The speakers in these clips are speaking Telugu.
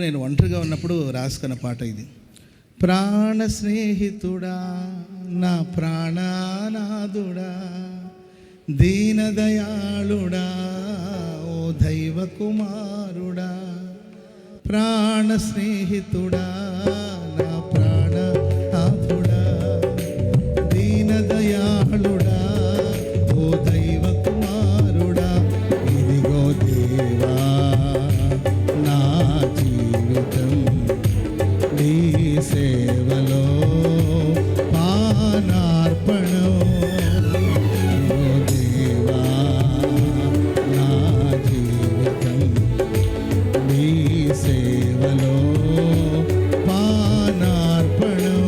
నేను ఒంటరిగా ఉన్నప్పుడు రాసుకున్న పాట ఇది. ప్రాణ స్నేహితుడా నా ప్రాణానాథుడా దీనదయాళుడా ఓ దైవ కుమారుడా ప్రాణ స్నేహితుడా సేవలో పానార్పణం. దేవా నా జీవితం నీ సేవలో పానార్పణం.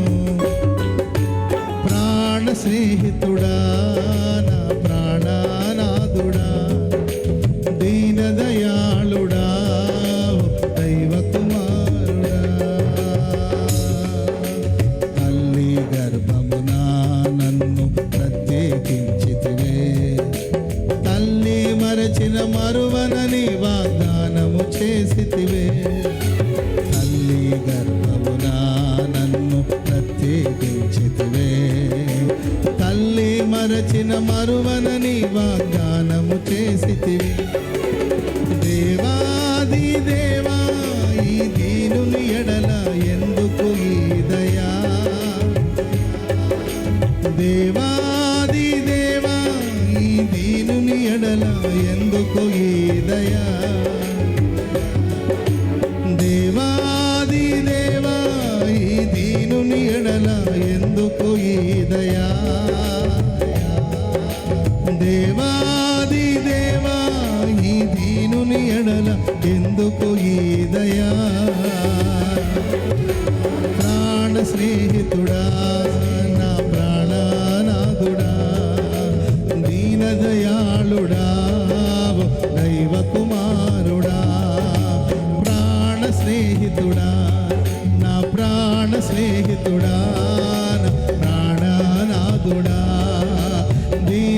ప్రాణ స్నేహితుడా నా ప్రాణానాథుడా. తల్లి గర్భమున నన్ను ప్రత్యేకించితివే. తల్లి మరచిన మరువనని వాగ్దానము చేసితివి. దేవాది దేవా ఈ దీనుని ఎడల ఎందుకు ఈ దయా? దేవా దేవుని ఎడల ఎందుకు ఈ దయా? ప్రాణ స్నేహితుడా నా ప్రాణనాథుడా దీనదయాళుడా దైవ కుమారుడా ప్రాణ స్నేహితుడా నా ప్రాణ స్నేహితుడా ప్రాణనాథుడా దీన